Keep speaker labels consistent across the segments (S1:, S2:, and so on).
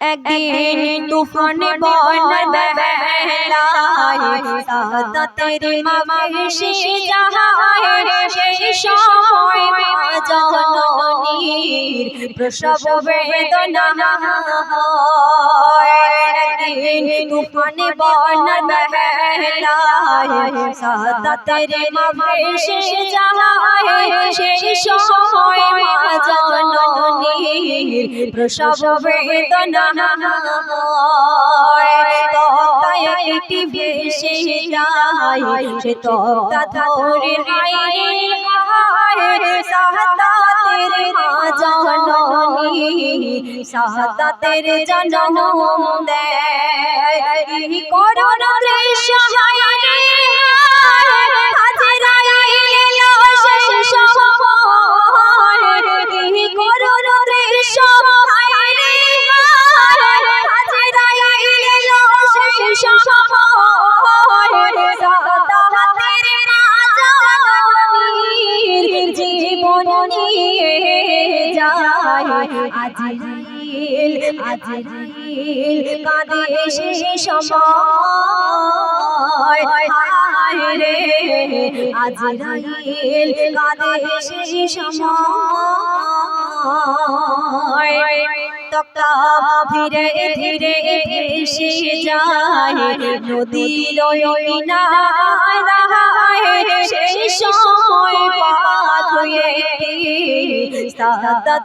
S1: একদিন তুফানে বন্যার বেলায় সাদা তেরে মাসে যাহায় সেই সময় মা জননীর প্রসব বেদনা হয়। তুফানে সাদা তেরে মাসে যাহায় সেই সময় মা জননীর প্রসব একটি ভেসে যায় সে তক্তা ধরে হায় হায় সাহতা তেরে মা জননী সাহতা তেরে জনম দেয় হায় হায় হাজরাই এলো সেই আজরাইল আজরাইল কাঁদে সে সময়। রে আজরাইল কাঁদে সে সময়। তক্তা ধীরে ধীরে ভেসে যায়। নদীর সেই সময়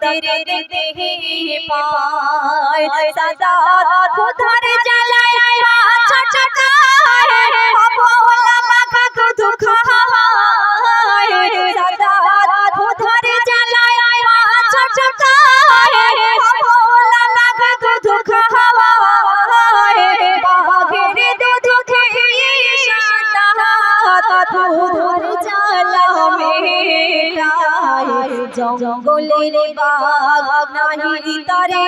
S1: তেরে দেখতে পায়। সাদা জ্বালায় জঙ্গলের বাঘ নাহি তারে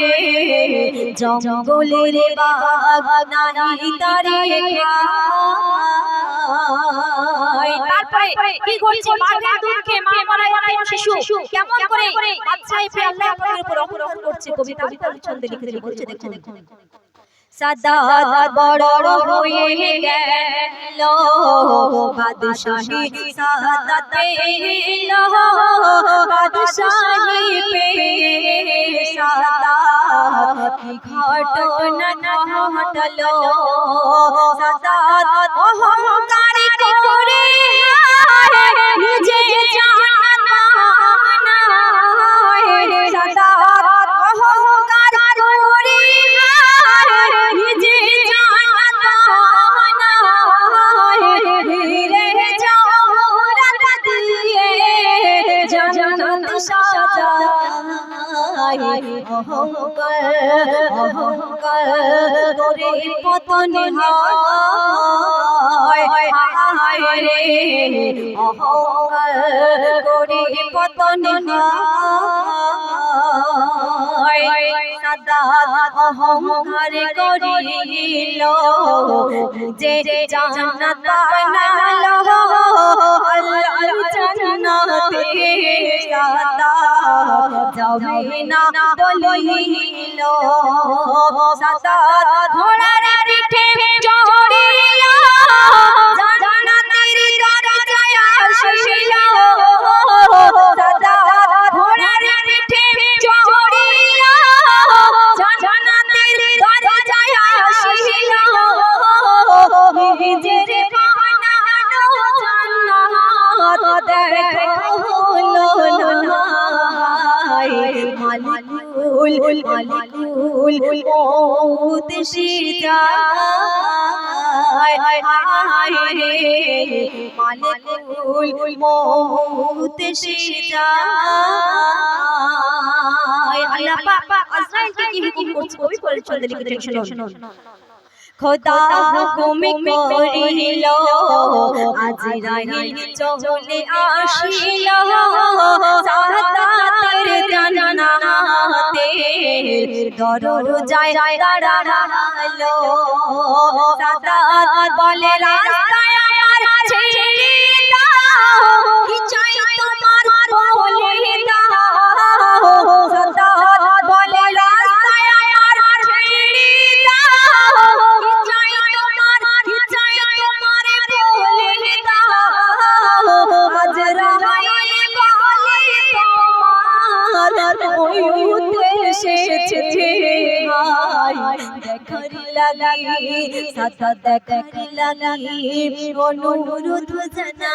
S1: রে, জঙ্গলের বাঘ নাহি তারে
S2: তারপরে কি করছে বাঘের দুধ মা মারা যাচ্ছে শিশু, কেমন করে বাচ্চা এসে আল্লাহ পাকের উপর অপমান করছে? কবিতা ছন্দে লিখে বলছে, দেখুন
S1: সদা বড় হয়ে গেল। বাদশাহী সাদা পেল বাদশাহী পে সাদা কি ঘটনা ঘটল? সাদা জগন্নাথ সাজায় অহংকার অহংকার করে পতন হয় রে অহংকার করে পতন হয় সদা অহংকার করিল যে জান্নাত বানালো আল্লাহ জান্নাতে সদা যাবে না বলিল সদা ঘোড়ার পিঠে মালিকুল মালিকুল মৌত সিজায় হায় রে মালিকুল মৌত লিখেছেন শুনুন খোদা দরজায় দাঁড়াল সাদাত বলে রাস্তায় লাগি সাদা দেখার লাগি অনুরোধ জানা।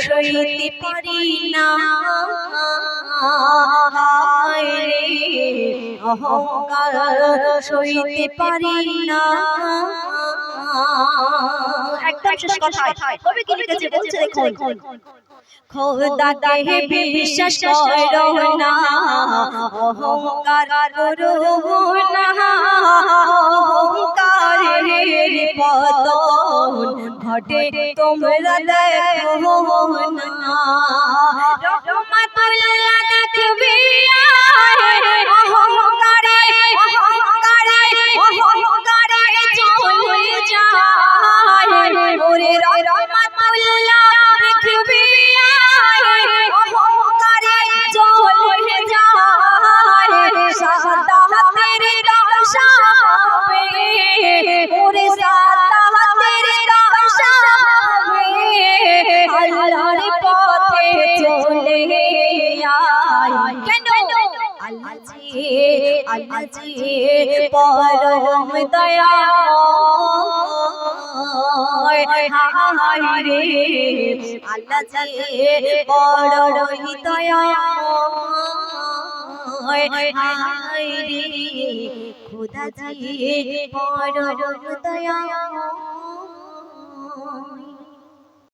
S1: সইতে পারি না। অহংকার সইতে পারি না।
S2: একদম শেষ কথা কবি কি লিখেছে বলছে দেখুন
S1: খোদাকে বিশ্বাস করো না। অহংকার করো না। অহংকারের পতন ঘটে তোমরা দেখো না। আল্লাহর পথে চলে আয় কেন আল্লাহ জি আল্লাহ জি পরম দয়া হায় রে আল্লাহ জি পরম দয়া হায় রে খোদা জি পরম দয়া